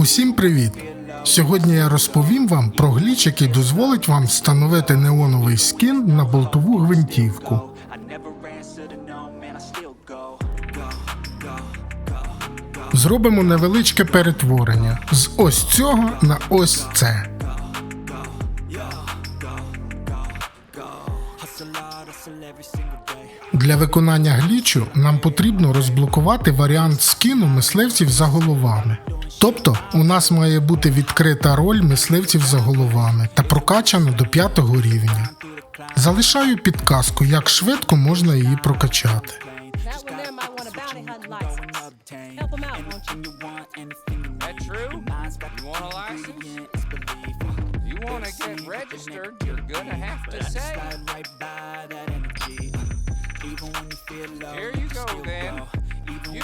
Усім привіт! Сьогодні я розповім вам про гліч, який дозволить вам встановити неоновий скін на болтову гвинтівку. Зробимо невеличке перетворення з ось цього на ось це. Для виконання глічу нам потрібно розблокувати варіант скіну мисливців за головами. Тобто, у нас має бути відкрита роль мисливців за головами та прокачана до п'ятого рівня. Залишаю підказку, як швидко можна її прокачати. You? You you That true? You want a license? You want to get registered, you're gonna have to say.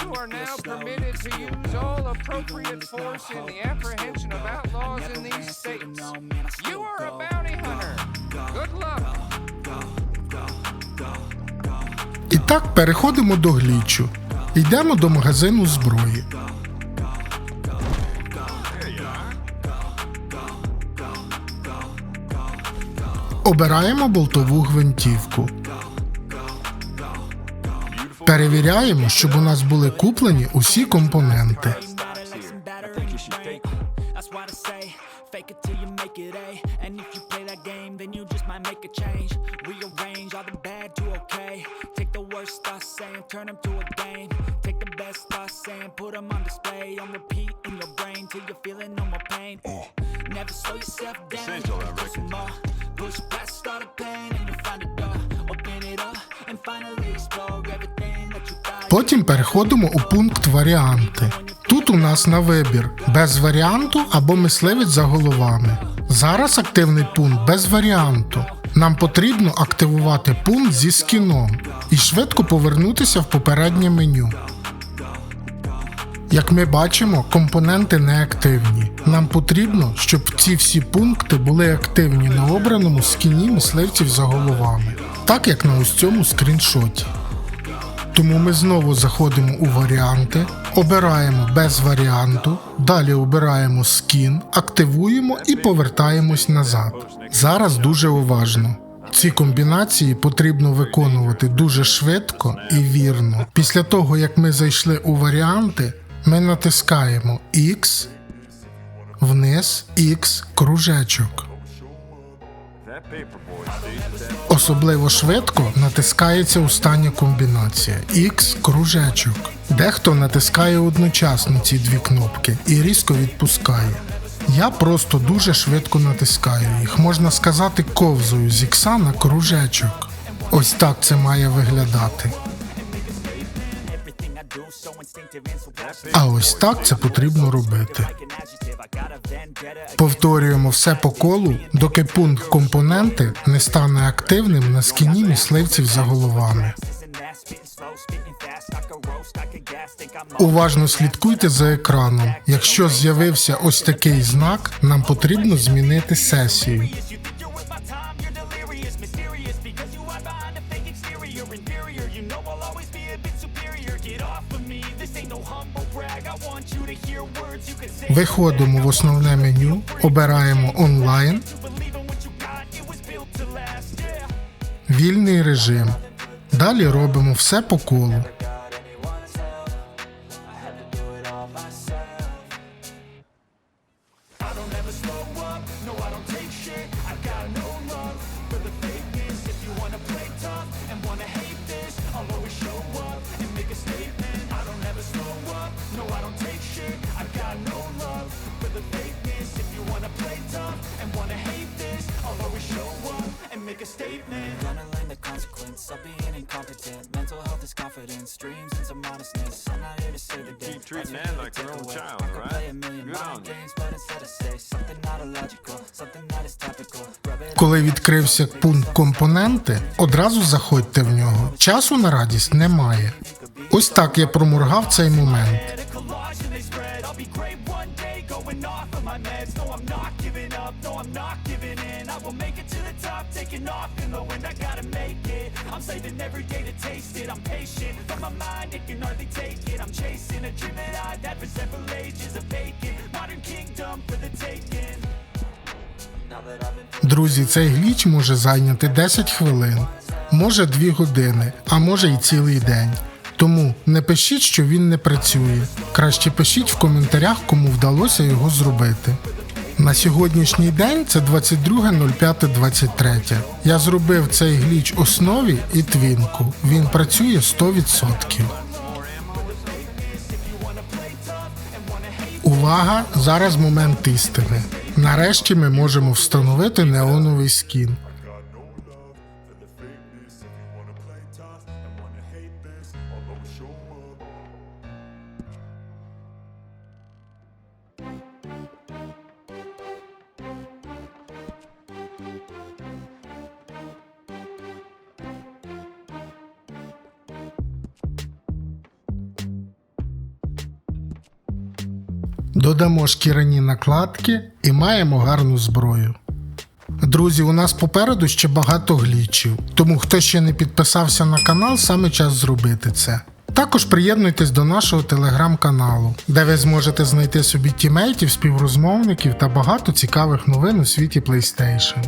You are now permitted to use all appropriate force in the apprehension of outlaws in these states. You are a bounty hunter. Good luck. І так переходимо до глічу. Йдемо до магазину зброї. Обираємо болтову гвинтівку. Перевіряємо, щоб у нас були куплені усі компоненти. Fake it till you make it A. And if you play that game, then you just might make a change. Rearrange all the bad to okay. Take the worst thoughts saying, turn them to a game. Take the best thoughts saying, put them on display. On repeat Потім переходимо у пункт варіанти. Тут у нас на вибір без варіанту або мисливець за головами. Зараз активний пункт без варіанту. Нам потрібно активувати пункт зі скіном і швидко повернутися в попереднє меню. Як ми бачимо, компоненти не активні. Нам потрібно, щоб ці всі пункти були активні на обраному скіні мисливців за головами, так як на ось цьому скріншоті. Тому ми знову заходимо у варіанти, обираємо без варіанту, далі обираємо скін, активуємо і повертаємось назад. Зараз дуже уважно. Ці комбінації потрібно виконувати дуже швидко і вірно. Після того, як ми зайшли у варіанти, ми натискаємо X, вниз X кружечок. Особливо швидко натискається остання комбінація X кружечок. Дехто натискає одночасно ці дві кнопки і різко відпускає. Я просто дуже швидко натискаю їх, можна сказати, ковзою з ікса на кружечок. Ось так це має виглядати. А ось так це потрібно робити. Повторюємо все по колу, доки пункт компоненти не стане активним на скіні мисливців за головами. Уважно слідкуйте за екраном. Якщо з'явився ось такий знак, нам потрібно змінити сесію. Виходимо в основне меню, обираємо онлайн, вільний режим. Далі робимо все по колу. I don't ever slow up, вільний режим. Далі робимо все по колу. and I'm Ann here like take own away. child, I could right? play a million mind games, but instead I say something not illogical, something that is topical. Коли відкрився пункт компоненти, одразу заходьте в нього. Часу на радість немає. Ось так я проморгав цей момент. not not. I'm saving every day to taste it. I'm patient, but my mind it can hardly take it. I'm chasing a dream Друзі, цей гліч може зайняти 10 хвилин, може 2 години, а може і цілий день. Тому не пишіть, що він не працює. Краще пишіть в коментарях, кому вдалося його зробити. На сьогоднішній день це 22.05.23. Я зробив цей гліч основі і твінку. Він працює 100%. Увага! Зараз момент істини. Нарешті ми можемо встановити неоновий скін. Додамо шкіряні накладки і маємо гарну зброю. Друзі, у нас попереду ще багато глічів, тому хто ще не підписався на канал, саме час зробити це. Також приєднуйтесь до нашого телеграм-каналу, де ви зможете знайти собі тімейтів, співрозмовників та багато цікавих новин у світі PlayStation.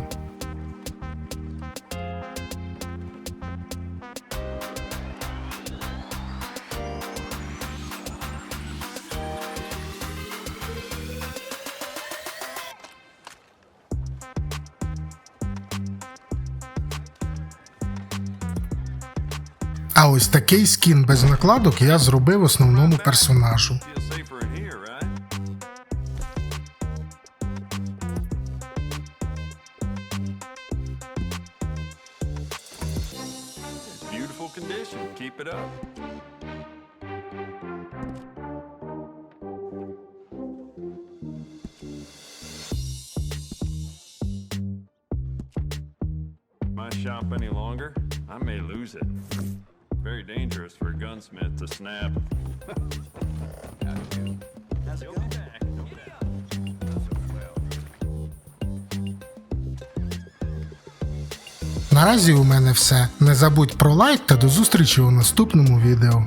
А ось такий скін без накладок я зробив основному персонажу. Keep it up. My shop any longer, I may lose it. Very dangerous for a gunsmith to snap. How's it going? Наразі у мене все. Не забудь про лайк та до зустрічі у наступному відео.